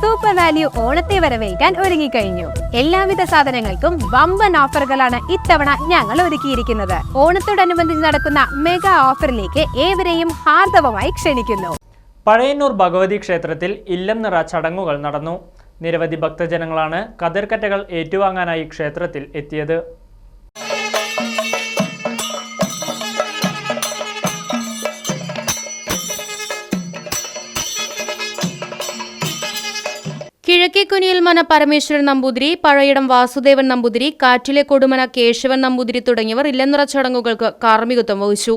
Super value ഓണത്തെ വരവേൽക്കാൻ ഒരുങ്ങിക്കഴിഞ്ഞു. എല്ലാവിധ സാധനങ്ങൾക്കും വമ്പൻ ഓഫറുകളാണ് ഇത്തവണ ഞങ്ങൾ ഒരുക്കിയിരിക്കുന്നത്. ഓണത്തോടനുബന്ധിച്ച് നടക്കുന്ന മെഗാ ഓഫറിലേക്ക് ഏവരെയും ഹാർദവമായി ക്ഷണിക്കുന്നു. പഴയന്നൂർ ഭഗവതി ക്ഷേത്രത്തിൽ ഇല്ലം നിറ ചടങ്ങുകൾ നടന്നു. നിരവധി ഭക്തജനങ്ങളാണ് കതിർക്കറ്റകൾ ഏറ്റുവാങ്ങാനായി ക്ഷേത്രത്തിൽ എത്തിയത്. കിഴക്കേ മന പരമേശ്വരൻ നമ്പൂതിരി പഴയിടം വാസുദേവൻ നമ്പൂതിരി കാറ്റിലെ കൊടുമന കേശവൻ നമ്പൂതിരി തുടങ്ങിയവർ ഇല്ലെന്നുറ ചടങ്ങുകൾക്ക് കാർമ്മികത്വം വഹിച്ചു.